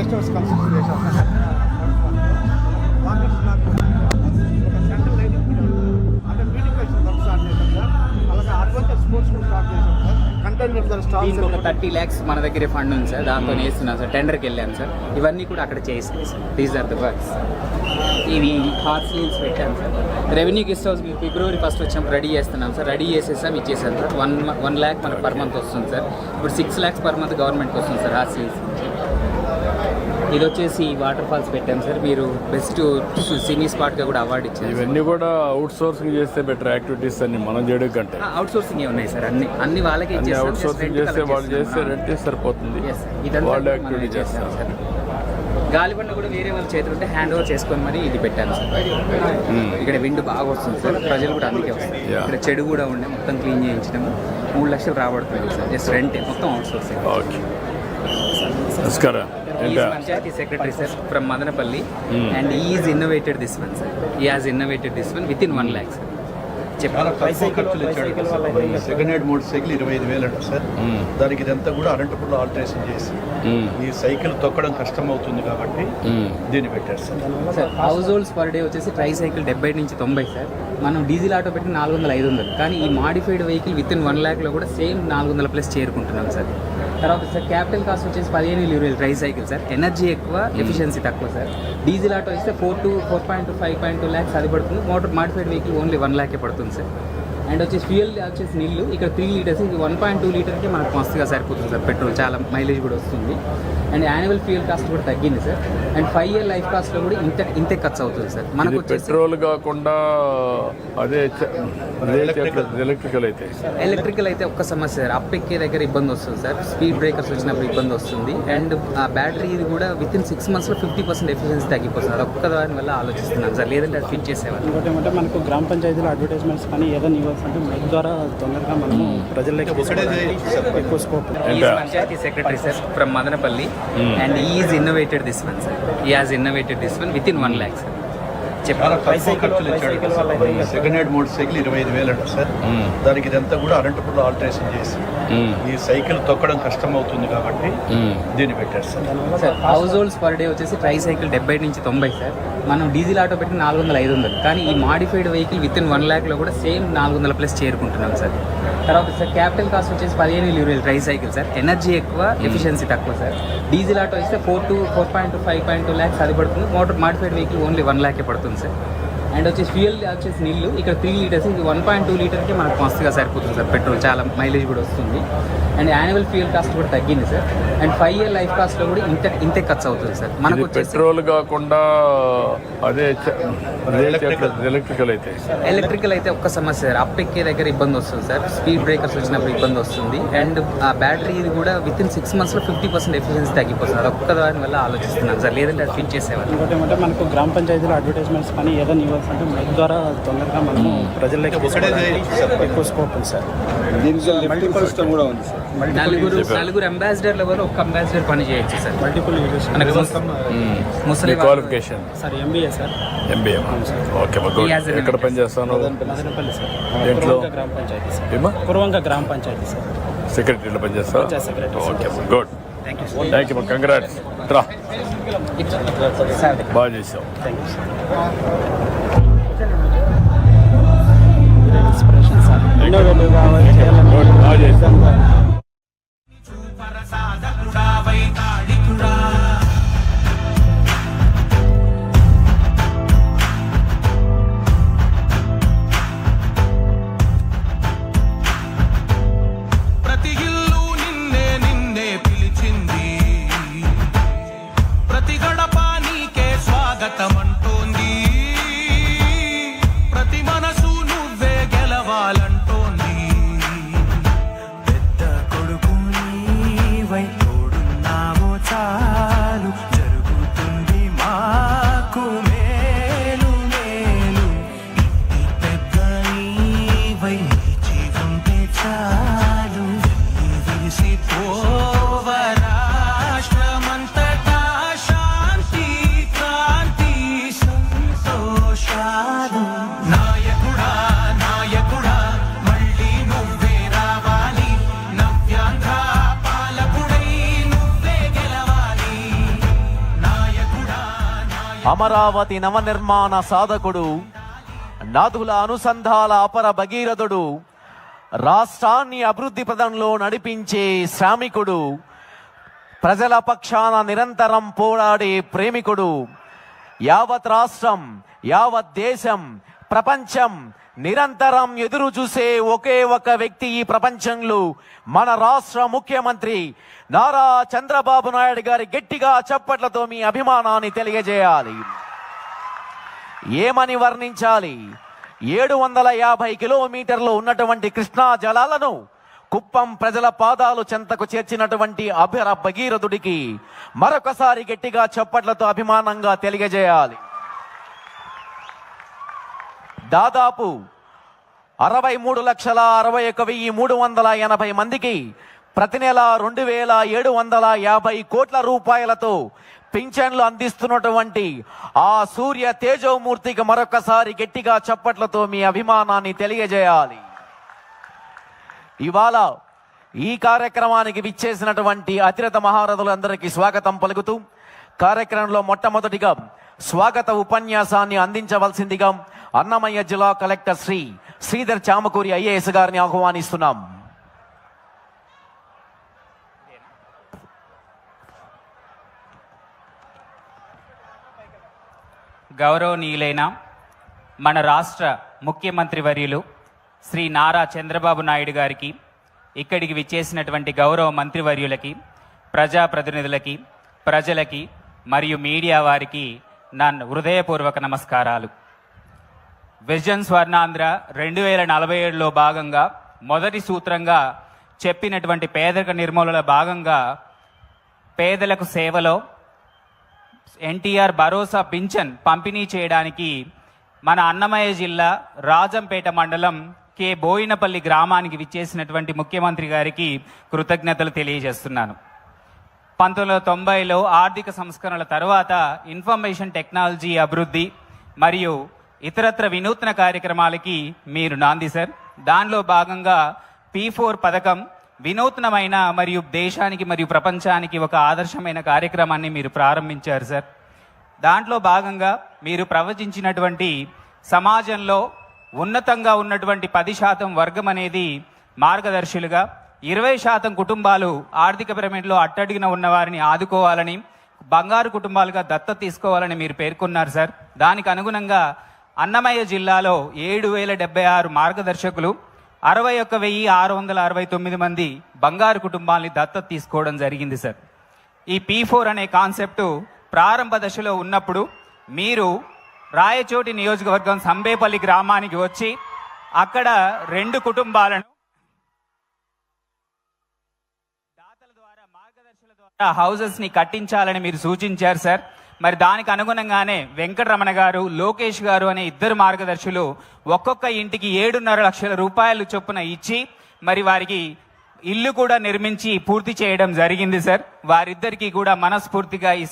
Guest construction చేశాం. ఒక thirty lakhs మన దగ్గర ఫండ్ ఉంది సార్. దాంతో వేస్తున్నాం సార్. టెండర్కి వెళ్ళాను సార్. ఇవన్నీ కూడా అక్కడ చేసినాయి sir. These are the works ఇవి హార్ట్ సీల్స్ పెట్టాను sir. Revenue guest house February first వచ్చాం. రెడీ చేస్తున్నాం సార్. రెడీ చేసేసాం ఇచ్చేసాం సార్. వన్ వన్ ల్యాక్ మనకు పర్ మంత్ వస్తుంది సార్. ఇప్పుడు సిక్స్ ల్యాక్స్ పర్ మంత్ గవర్నమెంట్కి వస్తుంది సార్ హార్ట్ సీల్స్ ఇది వచ్చేసి వాటర్ ఫాల్స్ పెట్టాం సార్. మీరు బెస్ట్ సినీ స్పాట్గా కూడా అవార్డు ఇచ్చారు ఇవన్నీ కూడా అవుట్ సోర్సింగ్ చేస్తే బెటర్ యాక్టివిటీస్ అన్ని మనం చేయడం కంటే. అవుట్ సోర్సింగ్ ఉన్నాయి సార్. అన్ని అన్ని వాళ్ళకే. అవుట్ సోర్సింగ్ చేస్తే వాళ్ళు చేస్తే. రెంటే సరిపోతుంది. వాళ్ళు యాక్టివిటీ చేస్తాం చేస్తారు. సార్. గాలిబండ కూడా వేరే వాళ్ళ చేతులు ఉంటే హ్యాండ్ ఓవర్ చేసుకొని మరి ఇది పెట్టాను సార్. ఇక్కడ విండ్ బాగా వస్తుంది సార్. ప్రజలు కూడా అందుకే Yeah. ఇక్కడ చెడు కూడా ఉండే మొత్తం క్లీన్ చేయించడము మూడు లక్షలు రాబడుతుంది సార్. జస్ట్ రెంట్ మొత్తం అవుట్ సోర్సింగ్ ఓకే నమస్కారం. Panchayat secretary sir from Madanapalle Hmm. And is innovated this one sir he has innovated this one within one lakh sir చాలా చెప్పాలి తక్కువ ఖర్చులు ఇచ్చాడు కదా సార్. ఈ సెకండ్ హ్యాండ్ మోటార్ సైకిల్ ఇరవై ఐదు వేలు అంట సార్ మ్మ్. దానికి ఇదంతా కూడా అనంతపురంలో ఆల్టరేషన్ చేసి మ్మ్. ఈ సైకిల్ తొక్కడం కష్టం అవుతుంది కాబట్టి మ్మ్. దీన్ని పెట్టారు sir sir households per day వచ్చేసి ట్రై సైకిల్ డెబ్బై నుంచి తొంభై సార్ మనం డీజిల్ ఆటో పెట్టి నాలుగు వందల ఐదు వందలు కానీ ఈ modified vehicle within one ల్యాక్లో కూడా సేమ్ నాలుగు వందల ప్లస్ చేరుకుంటున్నాం సార్ తర్వాత సార్ క్యాపిటల్ కాస్ట్ వచ్చేసి పదిహేను వేలు ఇరవై ట్రై సైకిల్ సార్. ఎనర్జీ ఎక్కువ ఎఫిషియన్సీ తక్కువ సార్. డీజిల్ ఆటో ఇస్తే four to four point two five point two lakhs అది పడుతుంది. Motor modified vehicle only one ల్యాకే పడుతుంది సార్. అండ్ వచ్చేసి ఫ్యూయల్ వచ్చేసి నీళ్ళు. ఇక్కడ త్రీ లీటర్స్ ఇది వన్ పాయింట్ టూ లీటర్కి మనకు మస్తుగా సరిపోతుంది సార్. పెట్రోల్ చాలా మైలేజ్ కూడా వస్తుంది. అండ్ యాన్యువల్ ఫ్యూయల్ కాస్ట్ కూడా తగ్గింది sir. And five year life కాస్ట్లో కూడా ఇంత ఇంతే ఖర్చు అవుతుంది సార్. మనకు పెట్రోల్ కాకుండా అదే ఎలక్ట్రికల్ అయితే. ఎలక్ట్రికల్ అయితే ఒక్క సమస్య సార్. అప్ ఎక్కే దగ్గర ఇబ్బంది వస్తుంది సార్. స్పీడ్ బ్రేకర్స్ వచ్చినప్పుడు ఇబ్బంది వస్తుంది. అండ్ ఆ బ్యాటరీ ఇది కూడా విత్ ఇన్ సిక్స్ మంత్స్లో ఫిఫ్టీ పర్సెంట్ ఎఫిషియన్సీ తగ్గిపోతుంది అది ఒక్క దాని వల్ల ఆలోచిస్తున్నాను సార్. లేదంటే అది ఫిట్ చేసేవాళ్ళు. ఇంకోటి ఏమంటే మనకు గ్రామ పంచాయతీలో అడ్వర్టైజ్మెంట్స్ కానీ ఏదైనా అంటే మైక్ ద్వారా తొందరగా మనము ప్రజల్లోకి తీసుకోవడానికి ఎక్కువ scope panchayat secretary sir from Madanapalle and is innovated this one sir he has innovated this one within one lakh sir చాలా తక్కువ ఖర్చులు ఇచ్చాడు సెకండ్ హ్యాండ్ మోటార్ సైకిల్ ఇరవై ఐదు వేలు అంట సార్ దానికి ఇదంతా కూడా అనంతపురంలో ఆల్టరేషన్ చేసి ఈ సైకిల్ తొక్కడం కష్టం అవుతుంది కాబట్టి దీన్ని పెట్టారు sir. House holds per day వచ్చేసి ట్రై సైకిల్ డెబ్బై నుంచి తొంభై సార్. మనం డీజిల్ ఆటో పెట్టి నాలుగు వందల ఐదు వందలు. కానీ ఈ modified vehicle within one ల్యాక్లో కూడా సేమ్ నాలుగు వందల ప్లస్ చేరుకుంటున్నాం సార్. తర్వాత సార్ క్యాపిటల్ కాస్ట్ వచ్చేసి పదిహేను వేలు ఇరవై వేలు ట్రై సైకిల్ సార్. ఎనర్జీ ఎక్కువ ఎఫిషియన్సీ తక్కువ సార్. డీజిల్ ఆటో ఇస్తే four to four point two five point two lakhs అది పడుతుంది. Motor modified vehicle only one ల్యాకే పడుతుంది. సార్ అండ్ వచ్చేసి ఫ్యూయల్ వచ్చేసి నీళ్ళు. ఇక్కడ త్రీ లీటర్స్ ఇది వన్ పాయింట్ టూ లీటర్కి మనకు మస్తుగా సరిపోతుంది సార్. పెట్రోల్ చాలా మైలేజ్ కూడా వస్తుంది. అండ్ యాన్యువల్ ఫ్యూయల్ కాస్ట్ కూడా తగ్గింది sir. And five year life కాస్ట్లో కూడా ఇంత ఇంతే ఖర్చు అవుతుంది సార్. మనకు పెట్రోల్ కాకుండా అదే ఎలక్ట్రికల్ అయితే. ఎలక్ట్రికల్ అయితే ఒక్క సమస్య సార్. అప్ ఎక్కే దగ్గర ఇబ్బంది వస్తుంది సార్. స్పీడ్ బ్రేకర్స్ వచ్చినప్పుడు ఇబ్బంది వస్తుంది. అండ్ ఆ బ్యాటరీ కూడా విత్ ఇన్ సిక్స్ మంత్స్లో ఫిఫ్టీ పర్సెంట్ ఎఫిషియన్సీ తగ్గిపోతుంది అది ఒక్క దాని వల్ల ఆలోచిస్తున్నాను సార్. లేదంటే అది ఫిట్ చేసేవాళ్ళు. ఇంకోటి ఏమంటే మనకు గ్రామ పంచాయతీలో అడ్వర్టైజ్మెంట్స్ కానీ ఏదైనా అంటే మైక్ ద్వారా తొందరగా మనము ప్రజల్లోకి ఎక్కువ స్కోప్ ఉంది సార్. మల్టిపల్ సిస్టమ్ కూడా ఉంది సార్. నలుగురు నలుగురు అంబాసిడర్ల వల్ల ఒక అంబాసిడర్ పని చేయొచ్చు సార్. మల్టిపుల్ ముసలి qualification sir MBA sir. MBA okay ఎక్కడ పని చేస్తాను మదనపల్లి. సార్. గ్రామ పంచాయతీ సార్. కురవంక గ్రామ పంచాయతీ సార్. సెక్రటరీలో పని చేస్తా panchayat secretary okay good thank you thank you congrats రా. సార్ బాగా చేసావు. ఇన్స్పిరేషన్ అమరావతి నవనిర్మాణ సాధకుడు నాథుల అనుసంధాల అపర భగీరథుడు రాష్ట్రాన్ని అభివృద్ధి పదంలో నడిపించే శ్రామికుడు ప్రజల పక్షాన నిరంతరం పోరాడే ప్రేమికుడు. యావత్ రాష్ట్రం యావత్ దేశం ప్రపంచం నిరంతరం ఎదురు చూసే ఒకే ఒక వ్యక్తి ఈ ప్రపంచంలో మన రాష్ట్ర ముఖ్యమంత్రి నారా చంద్రబాబు నాయుడు గారి గట్టిగా చప్పట్లతో మీ అభిమానాన్ని తెలియజేయాలి. ఏమని వర్ణించాలి? ఏడు వందల యాభై కిలోమీటర్లు ఉన్నటువంటి కృష్ణా జలాలను కుప్పం ప్రజల పాదాలు చెంతకు చేర్చినటువంటి అభిర భగీరథుడికి మరొకసారి గట్టిగా చప్పట్లతో అభిమానంగా తెలియజేయాలి. దాదాపు అరవై మూడు లక్షల అరవై ఒక వెయ్యి మూడు వందల ఎనభై మందికి ప్రతి నెల రెండు వేల ఏడు వందల యాభై కోట్ల రూపాయలతో పింఛన్లు అందిస్తున్నటువంటి ఆ సూర్య తేజోమూర్తికి మరొకసారి గట్టిగా చప్పట్లతో మీ అభిమానాన్ని తెలియజేయాలి. ఇవాళ ఈ కార్యక్రమానికి విచ్చేసినటువంటి అతిరథ మహారథులందరికీ స్వాగతం పలుకుతూ కార్యక్రమంలో మొట్టమొదటిగా స్వాగత ఉపన్యాసాన్ని అందించవలసిందిగా అన్నమయ్య జిల్లా కలెక్టర్ శ్రీ శ్రీధర్ చామకూరి ఐఏఎస్ గారిని ఆహ్వానిస్తున్నాం. గౌరవనీయులైన మన రాష్ట్ర ముఖ్యమంత్రి వర్యులు శ్రీ నారా చంద్రబాబు నాయుడు గారికి ఇక్కడికి విచ్చేసినటువంటి గౌరవ మంత్రివర్యులకి ప్రజాప్రతినిధులకి ప్రజలకి మరియు మీడియా వారికి నా హృదయపూర్వక నమస్కారాలు. విజన్ స్వర్ణాంధ్ర రెండు వేల నలభై ఏడులో భాగంగా మొదటి సూత్రంగా చెప్పినటువంటి పేదరిక నిర్మూలన భాగంగా పేదలకు సేవలో ఎన్టీఆర్ భరోసా పింఛన్ పంపిణీ చేయడానికి మన అన్నమయ్య జిల్లా రాజంపేట మండలం కే బోయినపల్లి గ్రామానికి విచ్చేసినటువంటి ముఖ్యమంత్రి గారికి కృతజ్ఞతలు తెలియజేస్తున్నాను. పంతొమ్మిది వందల తొంభైలో ఆర్థిక సంస్కరణల తర్వాత ఇన్ఫర్మేషన్ టెక్నాలజీ అభివృద్ధి మరియు ఇతరత్ర వినూత్న కార్యక్రమాలకి మీరు నాంది సార్ దానిలో భాగంగా పీ ఫోర్ పథకం వినూత్నమైన మరియు దేశానికి మరియు ప్రపంచానికి ఒక ఆదర్శమైన కార్యక్రమాన్ని మీరు ప్రారంభించారు సార్ దాంట్లో భాగంగా మీరు ప్రవచించినటువంటి సమాజంలో ఉన్నతంగా ఉన్నటువంటి పది శాతం వర్గం అనేది మార్గదర్శులుగా ఇరవై శాతం కుటుంబాలు ఆర్థిక పిరమిడ్లో అట్టడిగిన ఉన్న వారిని ఆదుకోవాలని బంగారు కుటుంబాలుగా దత్త తీసుకోవాలని మీరు పేర్కొన్నారు సార్ దానికి అనుగుణంగా అన్నమయ్య జిల్లాలో ఏడు వేల డెబ్బై ఆరు మార్గదర్శకులు అరవై ఒక్క వెయ్యి ఆరు వందల అరవై తొమ్మిది మంది బంగారు కుటుంబాల్ని దత్తత తీసుకోవడం జరిగింది సార్. ఈ పీ ఫోర్ అనే కాన్సెప్టు ప్రారంభ దశలో ఉన్నప్పుడు మీరు రాయచోటి నియోజకవర్గం సంబేపల్లి గ్రామానికి వచ్చి అక్కడ రెండు కుటుంబాలను దాతల ద్వారా మార్గదర్శుల ద్వారా హౌజెస్ని కట్టించాలని మీరు సూచించారు సార్. మరి దానికి అనుగుణంగానే వెంకటరమణ గారు లోకేష్ గారు అనే ఇద్దరు మార్గదర్శులు ఒక్కొక్క ఇంటికి ఏడున్నర లక్షల రూపాయలు చొప్పున ఇచ్చి మరి వారికి ఇల్లు కూడా నిర్మించి పూర్తి చేయడం జరిగింది సార్. వారిద్దరికీ కూడా మనస్ఫూర్తిగా ఈ